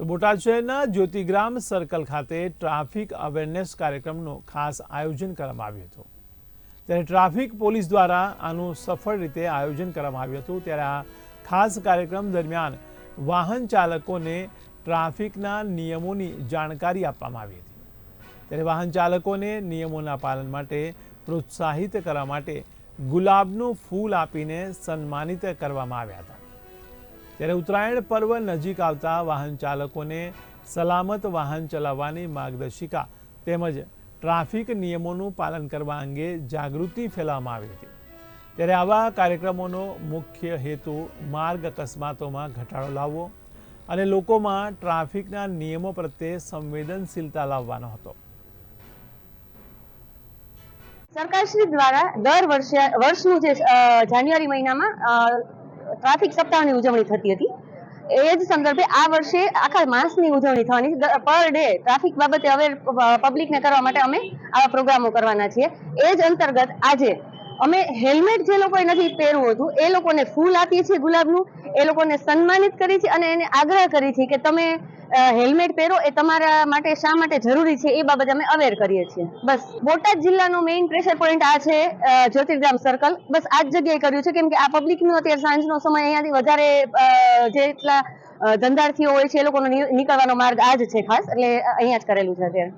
તો બોટાદ શહેરના જ્યોતિગ્રામ સર્કલ ખાતે ટ્રાફિક અવેરનેસ કાર્યક્રમનું ખાસ આયોજન કરવામાં આવ્યું હતું. ત્યારે ટ્રાફિક પોલીસ દ્વારા આનું સફળ રીતે આયોજન કરવામાં આવ્યું હતું. ત્યારે આ ખાસ કાર્યક્રમ દરમિયાન વાહન ચાલકોને ટ્રાફિકના નિયમોની જાણકારી આપવામાં આવી હતી. ત્યારે વાહન ચાલકોને નિયમોના પાલન માટે પ્રોત્સાહિત કરવા માટે ગુલાબનું ફૂલ આપીને સન્માનિત કરવામાં આવ્યા હતા. ત્યારે ઉત્તરાયણ પર્વ નજીક આવતા વાહન ચાલકોને સલામત વાહન ચલાવવાની માર્ગદર્શિકા તેમજ ટ્રાફિક નિયમોનું પાલન કરવા અંગે જાગૃતિ ફેલાવવામાં આવી હતી. ત્યારે આવા કાર્યક્રમોનો મુખ્ય હેતુ માર્ગ અકસ્માતોમાં ઘટાડો લાવવો અને લોકોમાં ટ્રાફિકના નિયમો પ્રત્યે સંવેદનશીલતા લાવવાનો હતો. સરકારશ્રી દ્વારા દર વર્ષે, વર્ષનું જે જાન્યુઆરી મહિનામાં ટ્રાફિક સપ્તાહની ઉજવણી થતી હતી. એ જ સંદર્ભે આ વર્ષે આખા માસની ઉજવણી થવાની. પર ડે ટ્રાફિક બાબતે અવેર પબ્લિકને કરવા માટે અમે આવા પ્રોગ્રામો કરવાના છીએ. એ જ અંતર્ગત આજે અમે હેલ્મેટ જે લોકોએ નથી પહેરવું હતું, એ લોકોને ફૂલ આપીએ છીએ ગુલાબનું. એ લોકોને સન્માનિત કરી છે અને એને આગ્રહ કરી છે કે તમે હેલ્મેટ પહેરો એ તમારા માટે શા માટે જરૂરી છે એ બાબતે અમે અવેર કરીએ છીએ. બસ, બોટાદ જિલ્લાનો મેઇન પ્રેશર પોઈન્ટ આ છે જ્યોતિર્ગ્રામ સર્કલ બસ, આ જ જગ્યાએ કર્યું છે, કેમ કે આ પબ્લિકનો અત્યારે સાંજનો સમય અહીંયાથી વધારે જેટલા ધંધાર્થીઓ હોય છે એ લોકોનો નીકળવાનો માર્ગ આ જ છે ખાસ, એટલે અહીંયા જ કરેલું છે અત્યારે.